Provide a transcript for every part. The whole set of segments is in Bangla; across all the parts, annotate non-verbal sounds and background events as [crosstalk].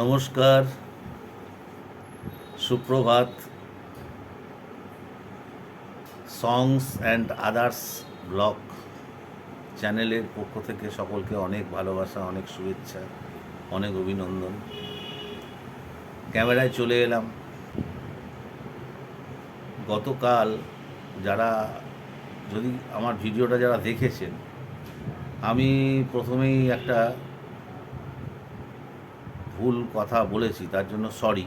নমস্কার, সুপ্রভাত। সংস অ্যান্ড আদার্স ব্লগ চ্যানেলের পক্ষ থেকে সকলকে অনেক ভালোবাসা, অনেক শুভেচ্ছা, অনেক অভিনন্দন। ক্যামেরায় চলে এলাম। গতকাল যারা, যদি আমার ভিডিওটা যারা দেখেছেন, আমি প্রথমেই একটা ভুল কথা বলেছি, তার জন্য সরি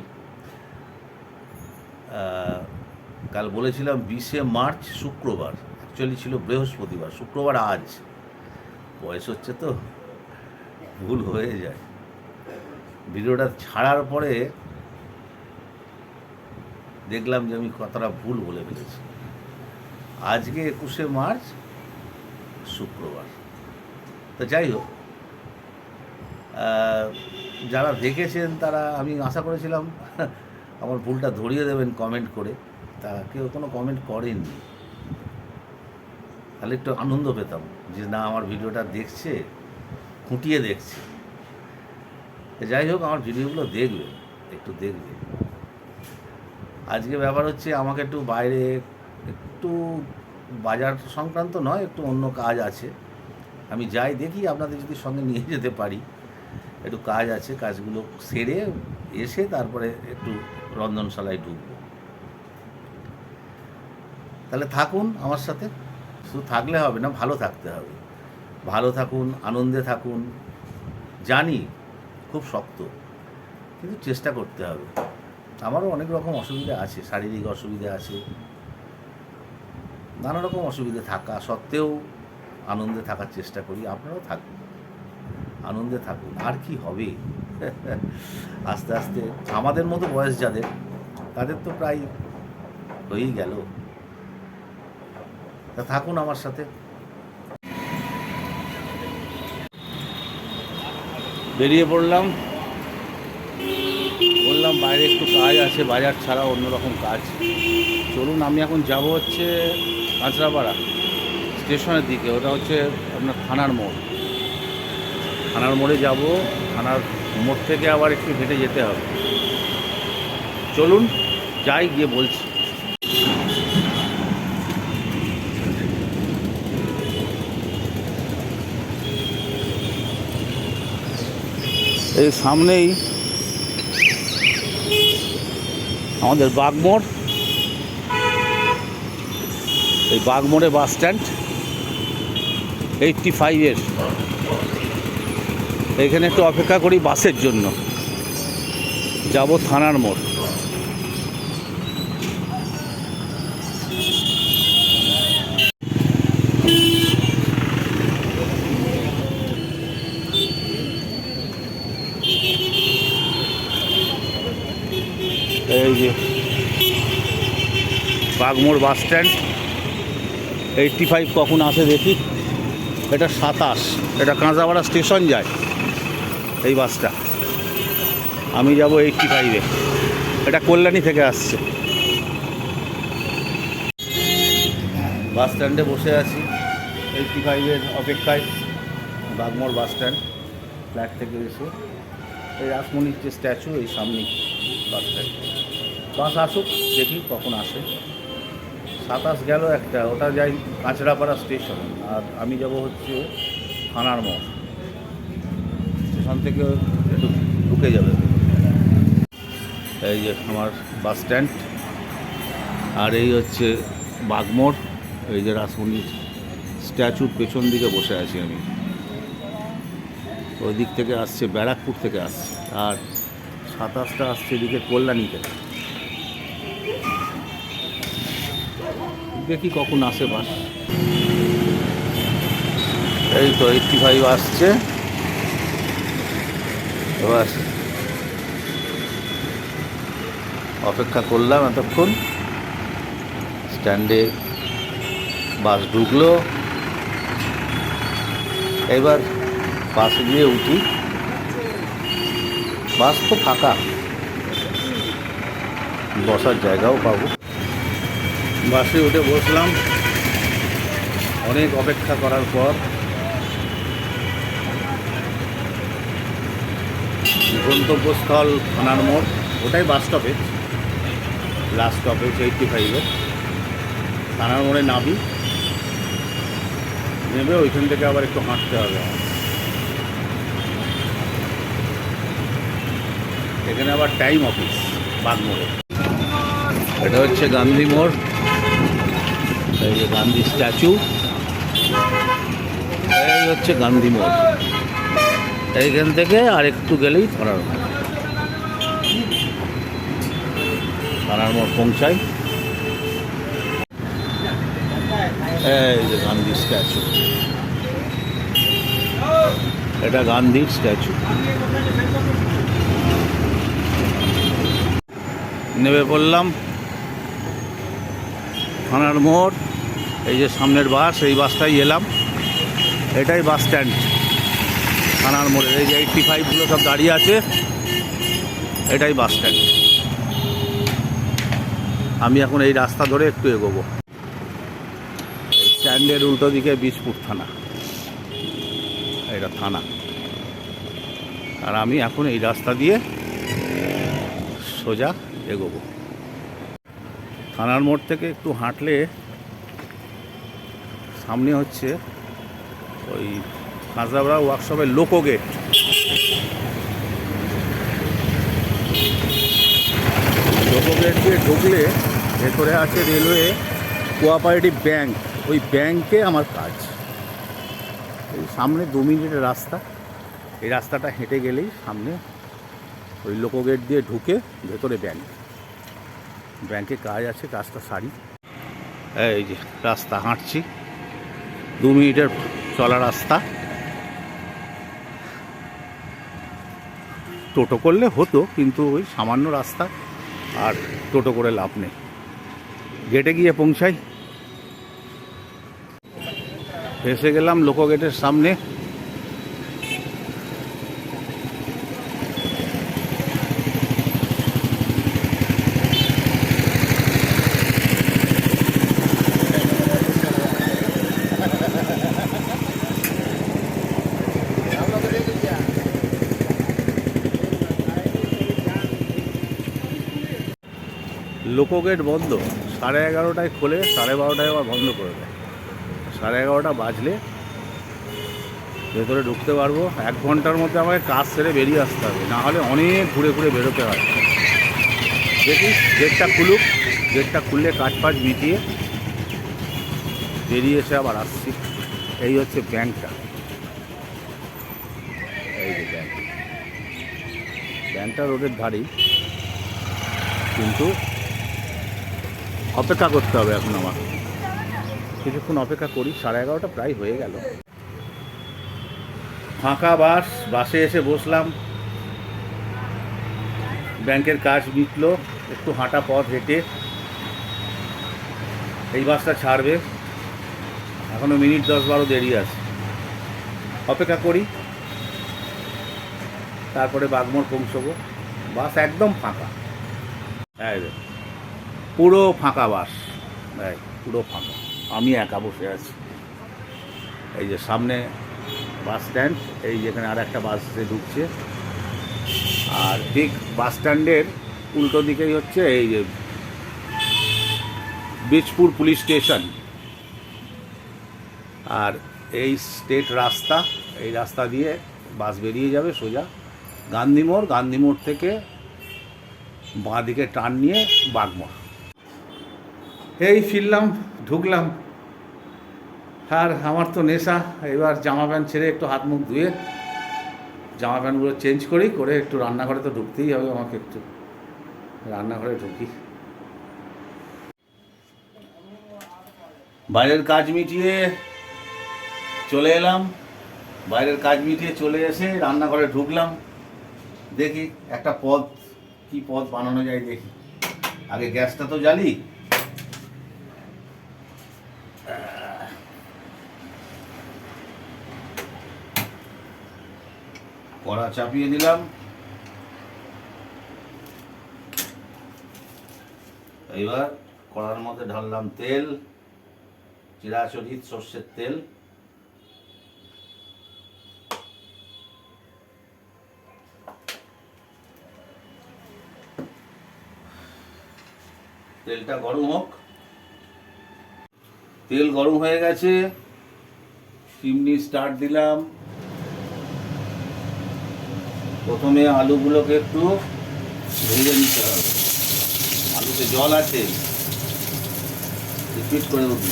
কাল বলেছিলাম বিশে মার্চ শুক্রবার অ্যাকচুয়ালি ছিল বৃহস্পতিবার, শুক্রবার আজ। বয়স হচ্ছে তো, ভুল হয়ে যায়। ভিডিওটা ছাড়ার পরে দেখলাম যে আমি কথাটা ভুল বলে ফেলেছি। আজকে একুশে মার্চ, শুক্রবার। তো যাই হোক যারা দেখেছেন তারা, আমি আশা করেছিলাম [laughs] আমার ভুলটা ধরিয়ে দেবেন কমেন্ট করে। তা কেউ কোনো কমেন্ট করেননি। তাহলে একটু আনন্দ পেতাম যে না, আমার ভিডিওটা দেখছে, খুঁটিয়ে দেখছে। যাই হোক, আমার ভিডিওগুলো দেখবে, একটু দেখবে। আজকে ব্যাপার হচ্ছে আমাকে একটু বাইরে, একটু বাজার সংক্রান্ত নয়, একটু অন্য কাজ আছে। আমি যাই দেখি, আপনাদের যদি সঙ্গে নিয়ে যেতে পারি। একটু কাজ আছে, কাজগুলো সেরে এসে তারপরে একটু রন্ধনশালায় ঢুকবো। তাহলে থাকুন আমার সাথে, শুধু থাকলে হবে না, ভালো থাকতে হবে। ভালো থাকুন, আনন্দে থাকুন, জানি খুব শক্ত, কিন্তু চেষ্টা করতে হবে। আমারও অনেক রকম অসুবিধা আছে, শারীরিক অসুবিধা আছে, নানা রকম অসুবিধা থাকা সত্ত্বেও আনন্দে থাকার চেষ্টা করি, আপনারাও থাকুন। আনন্দে থাকুন আর কি হবে? আস্তে আস্তে, আমাদের মতো বয়স যাদের, তাদের তো প্রায় হয়েই গেল। তা থাকুন আমার সাথে। বেরিয়ে পড়লাম। বললাম বাইরে একটু কাজ আছে, বাজার ছাড়া অন্যরকম কাজ। চলুন, আমি এখন যাব হচ্ছে কাঁচরাপাড়া, স্টেশনের দিকে। ওটা হচ্ছে আপনার থানার মোড়। থানার মোড়ে যাব, থানার মোড় থেকে আবার একটু হেঁটে যেতে হবে। চলুন, যাই গিয়ে বলছি। এই সামনেই আমাদের বাগমোড় এই বাগমোড়ে বাস স্ট্যান্ড এইটটি ফাইভের এখানে একটু অপেক্ষা করি বাসের জন্য। যাব থানার মোড়। এই যে Bagmore bus stand. Eighty five কখন আসে দেখি? এটা সাতাশ। এটা কাঁচাপাড়া স্টেশন যায়। এই বাসটা। আমি যাব এইটটি ফাইভে এটা কল্যাণী থেকে আসছে। বাস স্ট্যান্ডে বসে আছি। এইটটি ফাইভের অপেক্ষায় বাগমোড় বাস স্ট্যান্ড ফ্ল্যাট থেকে এসে। এই রাসমণির যে স্ট্যাচু এই সামনেই বাস স্ট্যান্ড। বাস আসুক, দেখি কখন আসে। সাতাশ গেল একটা, ওটা যাই কাঁচড়াপাড়া স্টেশন আর আমি যাব হচ্ছে থানার মোড়। স্টেশন থেকে একটু ঢুকে যাবে। এই যে আমার বাস স্ট্যান্ড, আর এই হচ্ছে বাগমোড় এই যে রাসমণির স্ট্যাচুর পেছন দিকে বসে আছি আমি। ওই দিক থেকে আসছে, ব্যারাকপুর থেকে আসছে, আর সাতাশটা আসছে এদিকে কল্যাণী থেকে দেখি কখন আসে বাস। এই তো এইটটি ফাইভ আসছে। এবার অপেক্ষা করলাম এতক্ষণ। স্ট্যান্ডে বাস ঢুকলো। এবার বাসে গিয়ে উঠি। বাস তো ফাঁকা। বসার জায়গাও পাবো। বাসে উঠে বসলাম। অনেক অপেক্ষা করার পর গন্তব্যস্থল থানার মোড়, ওটাই bus stoppage last stoppage eighty ফাইভের থানার মোড়ে নাবি নেবে ওইখান থেকে আবার একটু হাঁটতে হবে। এখানে আবার টাইম অফিস বাগমোড়ে এটা হচ্ছে গান্ধী মোড়। যে গান্ধী স্ট্যাচু। এই হচ্ছে গান্ধী মোড়। এইখান থেকে আর একটু গেলেই থানার থানার মোড় পৌঁছাই। এই যে গান্ধী স্ট্যাচু। এটা গান্ধীর স্ট্যাচু। নেমে পড়লাম থানার মোড়। এই যে সামনের বাস, এই বাসটাই এলাম। এটাই বাস স্ট্যান্ড। থানার মোড়ে। এই যে এইটটি ফাইভগুলো সব দাঁড়িয়ে আছে, এটাই বাস স্ট্যান্ড আমি এখন এই রাস্তা ধরে একটু এগোবো। এই স্ট্যান্ডের উল্টো দিকে বীজপুর থানা। এটা থানা। আর আমি এখন এই রাস্তা দিয়ে সোজা এগোবো। থানার মোড় থেকে একটু হাঁটলে সামনে হচ্ছে ওই কাঁচরাবড়া ওয়ার্কশপের লোকো গেট লোকো গেট দিয়ে ঢুকলে ভেতরে আছে রেলওয়ে কোঅপারেটিভ ব্যাংক। ওই ব্যাংকে আমার কাজ। সামনে দু মিনিটের রাস্তা। এই রাস্তাটা হেঁটে গেলেই সামনে ওই লোকো গেট দিয়ে ঢুকে ভেতরে ব্যাংক। ব্যাংকে কাজ আছে, কাজটা সারি। এই যে রাস্তা, হাঁটছি। দু মিনিটের চলা রাস্তা। টোটো করলে হতো, কিন্তু ওই সামান্য রাস্তা আর টোটো করে লাভ নেই। গেটে গিয়ে পৌঁছাই। এসে গেলাম লোকো গেটের সামনে। লোকো গেট বন্ধ। সাড়ে এগারোটায় খোলে, সাড়ে বারোটায় আবার বন্ধ করে দেয়। সাড়ে এগারোটা বাজলে ভেতরে ঢুকতে পারব। এক ঘণ্টার মধ্যে আমাকে কাজ সেরে বেরিয়ে আসতে হবে। না হলে অনেক ঘুরে ঘুরে বেরোতে হয়। দেখি, গেটটা খুলুক। গেটটা খুললে কাজ ফাজ মিটিয়ে বেরিয়ে এসে আবার আসছি। এই হচ্ছে ব্যাংকটা। এই যে ব্যাংক। ব্যাংকটা রোডের ধারেই। কিন্তু অপেক্ষা করতে হবে এখন আমার। কিছুক্ষণ অপেক্ষা করি সাড়ে এগারোটা প্রায় হয়ে গেল। ফাঁকা বাস বাসে এসে বসলাম। ব্যাংকের কাজ মিটলো একটু হাঁটা পথ হেঁটে এই বাসটা ছাড়বে। এখনও মিনিট দশ বারো দেরি আছে। অপেক্ষা করি তারপরে বাগমোড় পৌঁছবো। বাস একদম ফাঁকা। দেখো, পুরো ফাঁকা বাস। এই, পুরো ফাঁকা। আমি একা বসে আছি। এই যে সামনে বাস স্ট্যান্ড, এই যেখানে আর একটা বাস ঢুকছে। আর ঠিক বাস স্ট্যান্ডের উল্টো দিকেই হচ্ছে এই যে বীজপুর পুলিশ স্টেশন। আর এই স্টেট রাস্তা, এই রাস্তা দিয়ে বাস বেরিয়ে যাবে সোজা গান্ধী মোড়। গান্ধী মোড় থেকে বাঁ দিকে টান নিয়ে বাগমোড় এই ফিরলাম, ঢুকলাম। আর আমার তো নেশা, এবার জামা প্যান্ট ছেড়ে একটু হাত মুখ ধুয়ে জামা প্যান্টগুলো চেঞ্জ করি, করে একটু রান্নাঘরে তো ঢুকতেই হবে আমাকে একটু। রান্নাঘরে ঢুকি। বাইরের কাজ মিটিয়ে চলে এলাম। বাইরের কাজ মিটিয়ে চলে এসে রান্নাঘরে ঢুকলাম। দেখি একটা পদ, কি পদ বানানো যায় দেখি। আগে গ্যাসটা তো জ্বালি কড়া চাপিয়ে দিলাম। এবার কড়ার মধ্যে ঢাললাম তেল চিরাচরিত সর্ষের তেল। তেলটা গরম হোক। তেল গরম হয়ে গেছে। চিমনি স্টার্ট দিলাম। প্রথমে আলুগুলোকে একটু ভেজে নিতে হবে। আলুতে জল আছে রিপিট করে উঠল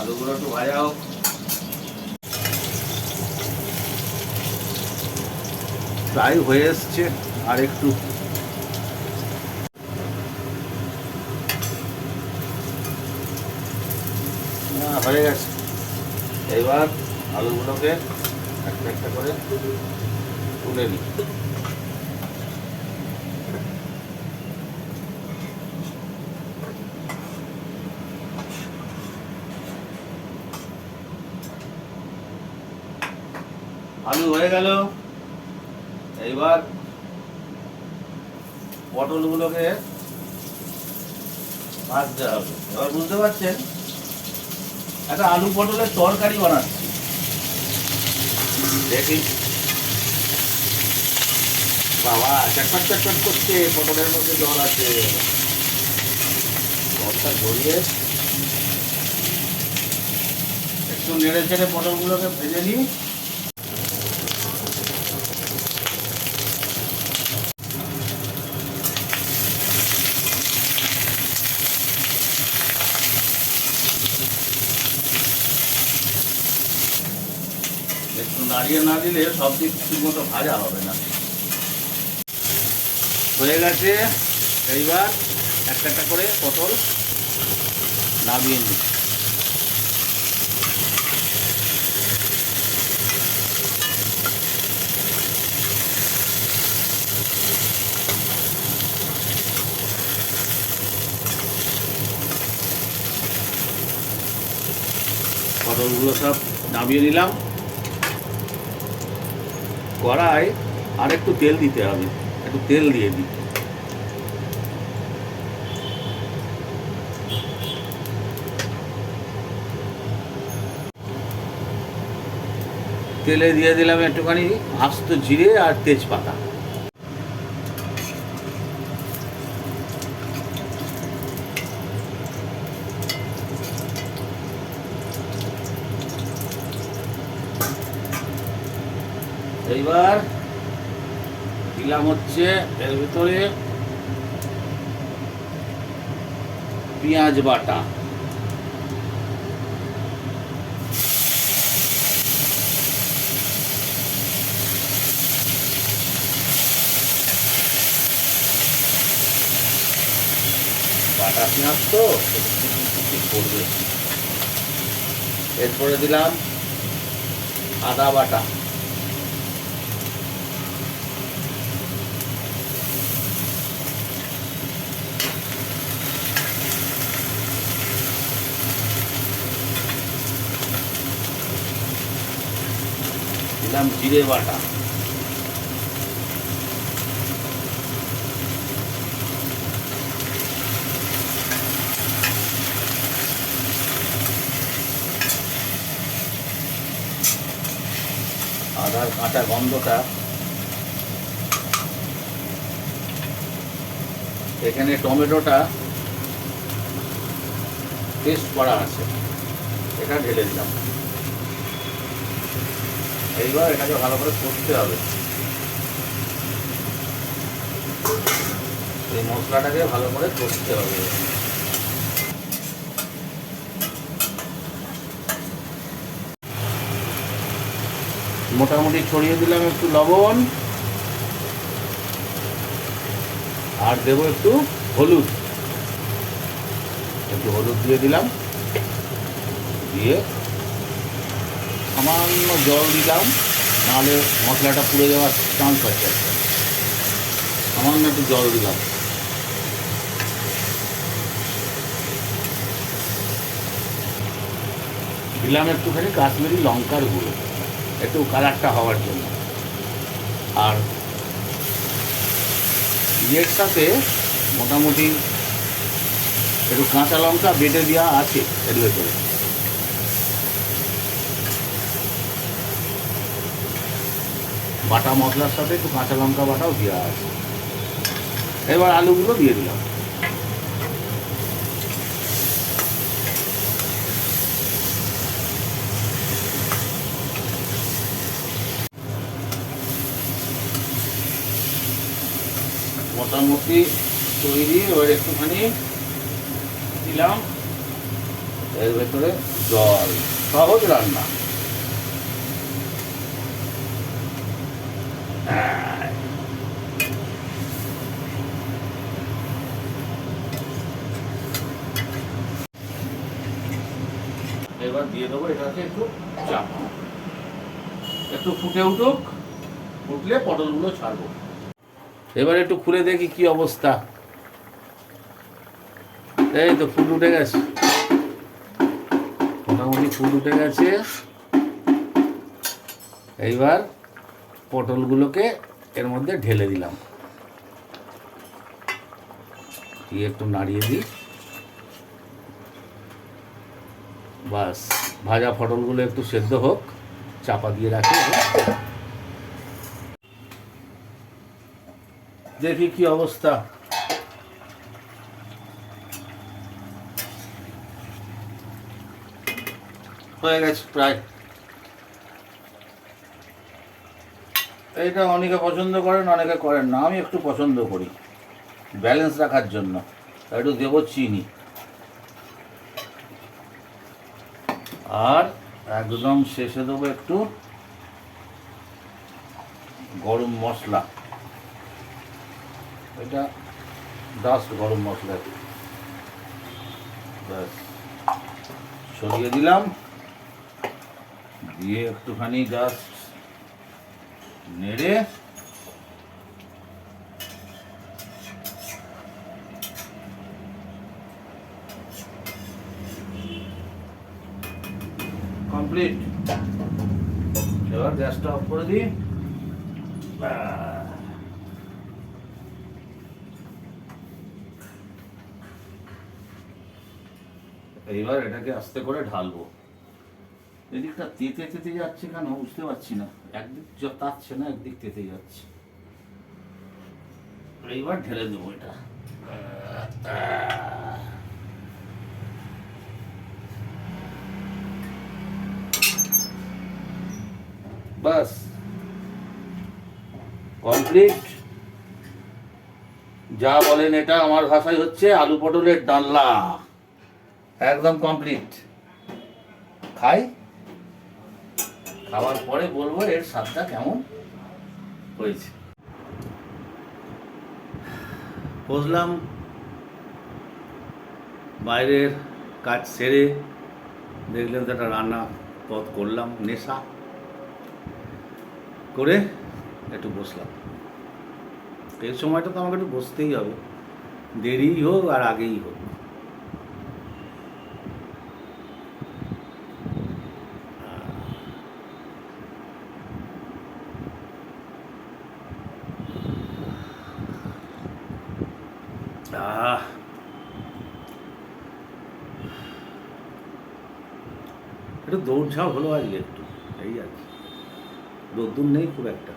আলুগুলো একটু ভাজা হোক। প্রায় হয়ে এসছে, আর একটু। হয়ে গেছে। এবার আলুগুলোকে একটা একটা করে তুলে নিই। আলু হয়ে গেল। এইবার পটলগুলোকে ভাজতে হবে। এবার বুঝতে পারছেন? একটা আলু পটলের তরকারি বানাচ্ছি। দেখি। বাবা, চটপট চটপট করছে, পটলের মধ্যে জল আছে। জলটা গড়িয়ে একটু নেড়ে ছেড়ে পটলগুলোকে ভেজে নিই একটু নাড়িয়ে না দিলে সব দিক ঠিক মতো ভাজা হবে না। হয়ে গেছে, এইবার একটা একটা করে পটল নামিয়ে নিই। পটলগুলো সব নামিয়ে নিলাম। কড়াই আর একটু তেল দিতে হবে। একটু তেল দিয়ে দিই। তেলে দিয়ে দিলাম একটুখানি আস্ত জিরে আর তেজপাতা। এইবার দিলাম হচ্ছে এর ভিতরে পেঁয়াজ বাটা। বাটা তো এরপরে দিলাম আদা বাটা। জিরে বাটা। আদার কাঁচা গন্ধটা এখানে টমেটোটা পেস্ট করা আছে। এটা ঢেলে দিলাম। এইবার এটাকে ভালো করে কষতে হবে। এই মশলাটাকে ভালো করে কষতে হবে। মোটামুটি ছড়িয়ে দিলাম একটু লবণ। আর দেবো একটু হলুদ। একটু হলুদ দিয়ে দিলাম। দিয়ে সামান্য জল দিলাম নাহলে মশলাটা পুড়ে যাওয়ার চান্স আছে। সামান্য একটু জল দিলাম। দিলাম একটুখানি কাশ্মীরি লঙ্কার গুঁড়ো, একটু কালারটা হওয়ার জন্য। আর ইয়ের সাথে মোটামুটি একটু কাঁচা লঙ্কা বেটে দেওয়া আছে এর ভেতরে। বাটা মশলার সাথে একটু কাঁচা লঙ্কা বাটাও দেওয়া আছে। এবার আলুগুলো দিয়ে দিলাম। মোটামুটি তৈরি, এবার একটুখানি দিলাম। এর ভেতরে জল। সহজ রান্না। এবার দিয়ে দেবো এটাকে একটু চাপ। একটু ফুটে উঠুক, ফুটলে পটলগুলো ছাড়বো। এবার একটু খুলে দেখি কি অবস্থা। এই তো ফুল উঠে গেছে। মোটামুটি ফুল উঠে গেছে। এইবার পটলগুলোকে এর মধ্যে ঢেলে দিলাম। দিয়ে একটু নাড়িয়ে দিই। বাস, ভাজা পটলগুলো একটু সেদ্ধ হোক, চাপা দিয়ে রাখি দেখি কি অবস্থা। হয়ে গেছে প্রায়। এইটা অনেকে পছন্দ করেন, অনেকে করেন না। আমি একটু পছন্দ করি। ব্যালেন্স রাখার জন্য। একটু দেবো চিনি। আর একদম শেষে দেবো একটু গরম মশলা। এটা ডাস্ট গরম মশলা। ব্যাস। ছড়িয়ে দিলাম। দিয়ে একটুখানি জাস্ট নেড়ে। কমপ্লিট। এবার গ্যাসটা অফ করে দিই। এইবার এটাকে আস্তে করে ঢালবো। এদিকটা তেতে তেতে যাচ্ছে কেন? বুঝতে পারছি না। একদিক য- তাচ্ছে না, একদিক তেতে যাচ্ছে। এইবার ঢেলে দেবো এটা। বাস। কমপ্লিট। যা বলেন এটা, আমার ভাষায় হচ্ছে আলু পটলের ডালনা। একদম কমপ্লিট। খাই? খাওয়ার পরে বলব এর স্বাদটা কেমন হয়েছে। বসলাম বাইরের কাজ সেরে দেখলাম তো একটা রান্না পথ করলাম, নেশা করে একটু বসলাম। এই সময়টা তো আমাকে একটু বসতেই হবে। দেরিই হোক আর আগেই হোক। একটু দৌড়ঝাঁপ হলো আজকে একটু, এই আর কি। রোদ্দুর নেই খুব একটা।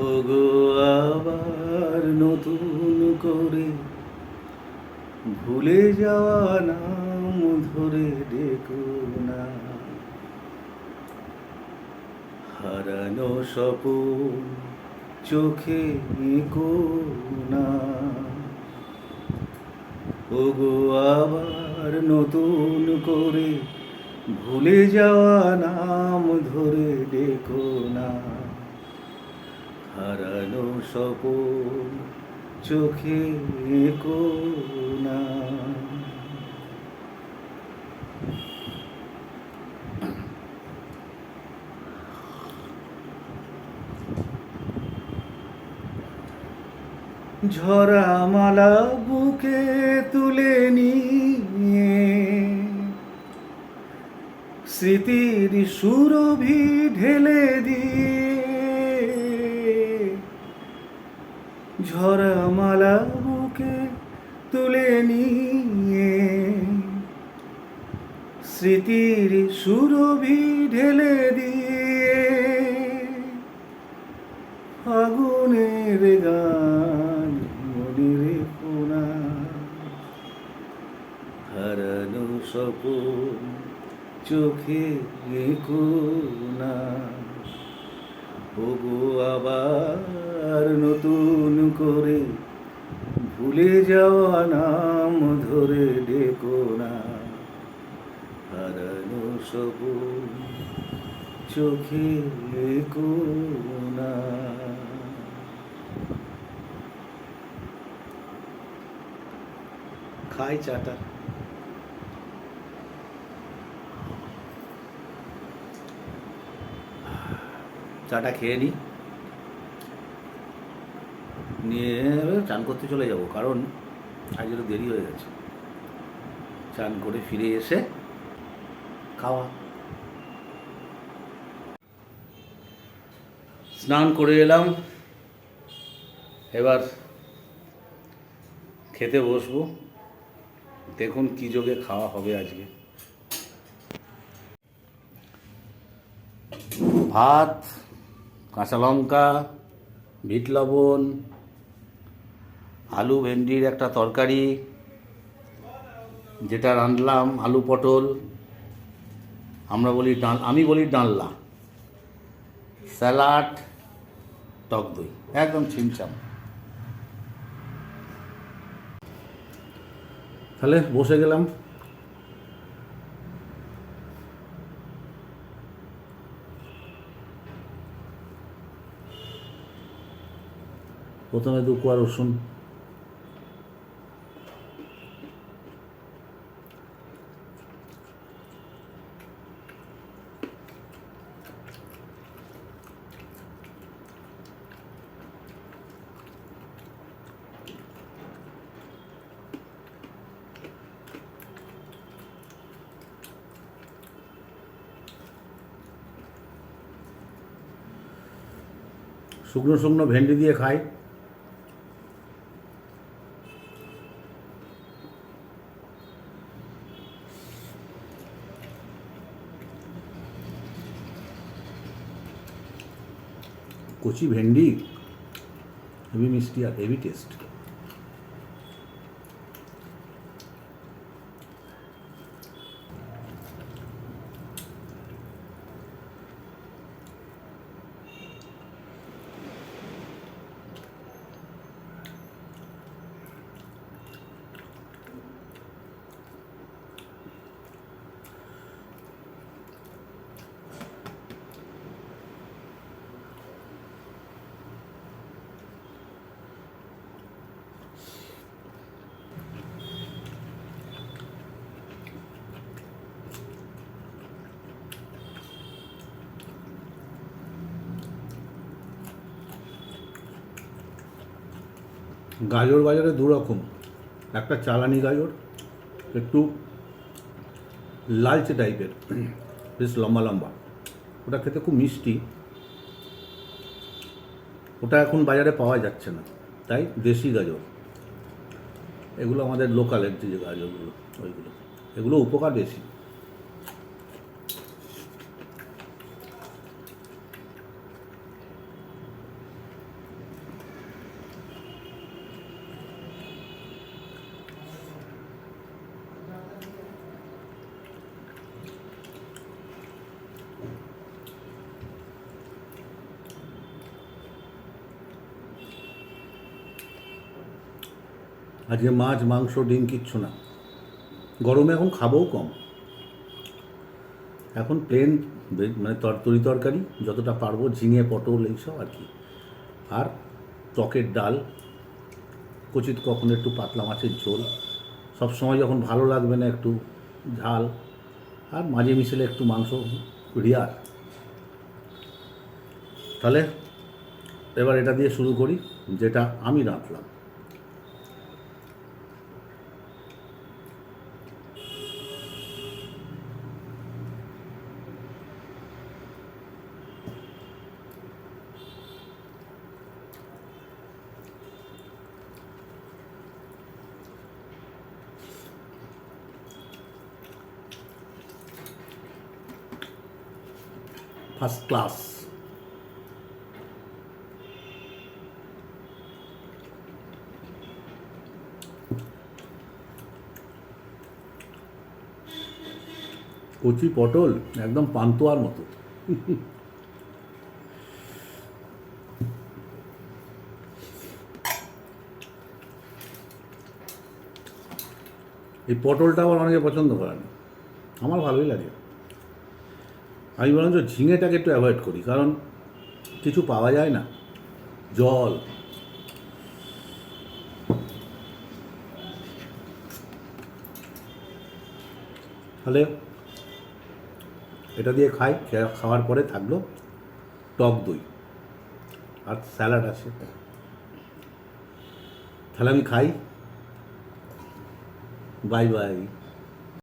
ওগো আবার নতুন করে ভুলে যাওয়া নাম ধরে ডেকো না হারানো স্বপন চোখে না। ওগো আবার নতুন করে ভুলে যাওয়া নাম ধরে ডেকো না। হারানো স্বপন চোখে এঁকো না ঝরা মালা বুকে তুলে নিয়ে স্মৃতির সুরভি ঢেলে দিয়ে ঝরা মালা বুকে তুলে নিয়ে স্মৃতির সুরভি ঢেলে দিয়ে হারানো স্বপন, চোখে রেখো না ওগো আবার নতুন করে ভুলে যাওয়া নাম ধরে ডেকো না। হারানো স্বপন, চোখে রেখো না খাই চাটা। চাটা খেয়ে নিই নিয়ে চান করতে চলে যাব, কারণ আজ একটু দেরি হয়ে গেছে। চান করে ফিরে এসে খাওয়া। স্নান করে এলাম। এবার খেতে বসবো। দেখুন কী যোগে খাওয়া হবে আজকে। ভাত কাঁচা লঙ্কা, বিট লবণ, আলু ভেন্ডির একটা তরকারি, যেটা রাঁধলাম, আলু পটল, আমরা বলি ডাল আমি বলি ডালনা, স্যালাড, টক দই, একদম ছিমছাম। তাহলে বসে গেলাম। প্রথমে দু কোয়া রসুন। শুকনো শুকনো ভেন্ডি দিয়ে খাই। কচি ভেন্ডি হেভি মিষ্টি আর হেভি টেস্ট গাজর বাজারে দু রকম। একটা চালানি গাজর, একটু লালচে টাইপের, বেশ লম্বা লম্বা। ওটা খেতে খুব মিষ্টি। ওটা এখন বাজারে পাওয়া যাচ্ছে না, তাই দেশি গাজর। এগুলো আমাদের লোকালের যে গাজরগুলো, ওইগুলো। এগুলো উপকার বেশি। আজকে মাছ, মাংস, ডিম কিচ্ছু না। গরমে এখন খাবও কম। এখন প্লেন মানে তর, তরি তরকারি, যতটা পারব, ঝিঙে, পটল এইসব আর কি। আর টকের ডাল, কচিত কখনো একটু পাতলা মাছের ঝোল। সব সময় যখন ভালো লাগবে না একটু ঝাল, আর মাঝে মিশেলে একটু মাংস, রিয়ার। তাহলে এবার এটা দিয়ে শুরু করি, যেটা আমি রাঁধলাম। First class. কচি পটল, একদম পান্তুয়ার মতো। এই পটলটা আবার অনেকে পছন্দ করে না আমার ভালোই লাগে। আমি বরঞ্চ ঝিঙেটাকে একটু অ্যাভয়েড করি, কারণ কিছু পাওয়া যায় না। জল। তাহলে এটা দিয়ে খাই খাওয়ার পরে থাকল টক দই আর স্যালাড আছে। তাহলে আমি খাই। Bye bye.